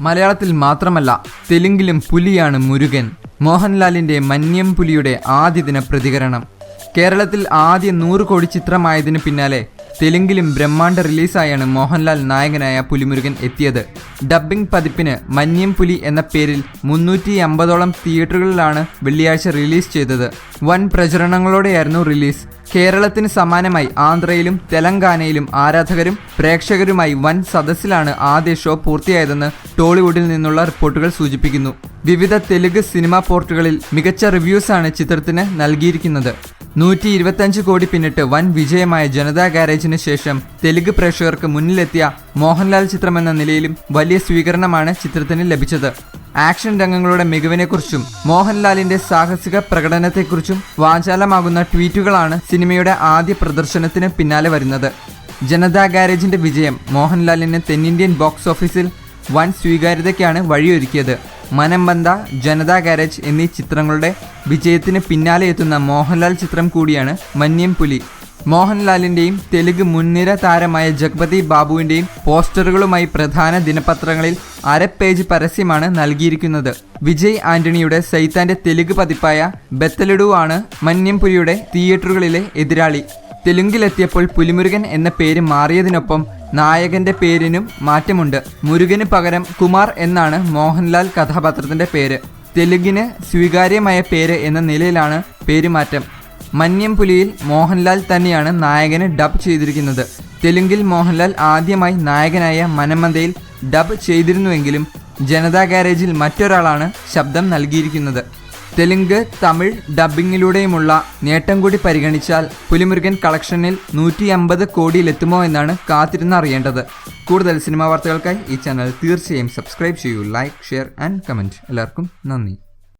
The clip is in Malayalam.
മലയാളത്തിൽ മാത്രമല്ല തെലുങ്കിലും പുലിയാണ് മുരുകൻ. മോഹൻലാലിന്റെ മന്യം പുലിയുടെ ആദ്യ ദിന പ്രതികരണം. കേരളത്തിൽ ആദ്യ നൂറ് കോടി ചിത്രമായതിന് പിന്നാലെ തെലുങ്കിലും ബ്രഹ്മാണ്ട റിലീസായാണ് മോഹൻലാൽ നായകനായ പുലിമുരുകൻ എത്തിയത്. ഡബ്ബിംഗ് പതിപ്പിന് മന്യം പുലി എന്ന പേരിൽ മുന്നൂറ്റി അമ്പതോളം തിയേറ്ററുകളിലാണ് വെള്ളിയാഴ്ച റിലീസ് ചെയ്തത്. വൻ പ്രചരണങ്ങളോടെയായിരുന്നു റിലീസ്. കേരളത്തിന് സമാനമായി ആന്ധ്രയിലും തെലങ്കാനയിലും ആരാധകരും പ്രേക്ഷകരുമായി വൻ സദസ്സിലാണ് ആദ്യ ഷോ പൂർത്തിയായതെന്ന് ടോളിവുഡിൽ നിന്നുള്ള റിപ്പോർട്ടുകൾ സൂചിപ്പിക്കുന്നു. വിവിധ തെലുഗ് സിനിമാ പോർട്ടുകളിൽ മികച്ച റിവ്യൂസാണ് ചിത്രത്തിന് നൽകിയിരിക്കുന്നത്. നൂറ്റി ഇരുപത്തഞ്ച് കോടി പിന്നിട്ട് വൻ വിജയമായ ജനതാ ഗാരേജിന് ശേഷം തെലുഗ് പ്രേക്ഷകർക്ക് മുന്നിലെത്തിയ മോഹൻലാൽ ചിത്രം എന്ന നിലയിലും വലിയ സ്വീകരണമാണ് ചിത്രത്തിന് ലഭിച്ചത്. ആക്ഷൻ രംഗങ്ങളുടെ മികവിനെക്കുറിച്ചും മോഹൻലാലിന്റെ സാഹസിക പ്രകടനത്തെക്കുറിച്ചും വാചാലമാകുന്ന ട്വീറ്റുകളാണ് സിനിമയുടെ ആദ്യ പ്രദർശനത്തിന് പിന്നാലെ വരുന്നത്. ജനതാ ഗാരേജിന്റെ വിജയം മോഹൻലാലിന് തെന്നിന്ത്യൻ ബോക്സ് ഓഫീസിൽ വൻ സ്വീകാര്യതയ്ക്കാണ് വഴിയൊരുക്കിയത്. മനംബന്ത ജനതാ ഗാരേജ് എന്നീ ചിത്രങ്ങളുടെ വിജയത്തിന് പിന്നാലെ എത്തുന്ന മോഹൻലാൽ ചിത്രം കൂടിയാണ് മന്യം പുലി. മോഹൻലാലിന്റെയും തെലുഗ് മുൻനിര താരമായ ജഗ്പതി ബാബുവിന്റെയും പോസ്റ്ററുകളുമായി പ്രധാന ദിനപത്രങ്ങളിൽ അര പേജ് പരസ്യമാണ് നൽകിയിരിക്കുന്നത്. വിജയ് ആന്റണിയുടെ സൈത്താന്റെ തെലുഗ് പതിപ്പായ ബത്തലഡു ആണ് മന്യം പുലിയുടെ തിയേറ്ററുകളിലെ എതിരാളി. തെലുങ്കിലെത്തിയപ്പോൾ പുലിമുരുകൻ എന്ന പേര് മാറിയതിനൊപ്പം നായകന്റെ പേരിനും മാറ്റമുണ്ട്. മുരുകന് പകരം കുമാർ എന്നാണ് മോഹൻലാൽ കഥാപാത്രത്തിന്റെ പേര്. തെലുങ്കിന് സ്വീകാര്യമായ പേര് എന്ന നിലയിലാണ് പേരുമാറ്റം. മന്യം പുലിയിൽ മോഹൻലാൽ തന്നെയാണ് നായകന് ഡബ് ചെയ്തിരിക്കുന്നത്. തെലുങ്കിൽ മോഹൻലാൽ ആദ്യമായി നായകനായ മനമന്തയിൽ ഡബ് ചെയ്തിരുന്നുവെങ്കിലും ജനതാ ഗാരേജിൽ മറ്റൊരാളാണ് ശബ്ദം നൽകിയിരിക്കുന്നത്. തെലുങ്ക് തമിഴ് ഡബ്ബിങ്ങിലൂടെയുമുള്ള നേട്ടം കൂടി പരിഗണിച്ചാൽ പുലിമുരുകൻ കളക്ഷനിൽ നൂറ്റി അമ്പത് കോടിയിലെത്തുമോ എന്നാണ് കാത്തിരുന്ന് അറിയേണ്ടത്. കൂടുതൽ സിനിമാ വാർത്തകൾക്കായി ഈ ചാനൽ തീർച്ചയായും സബ്സ്ക്രൈബ് ചെയ്യൂ ലൈക്ക് ഷെയർ ആൻഡ് കമന്റ്. എല്ലാവർക്കും നന്ദി.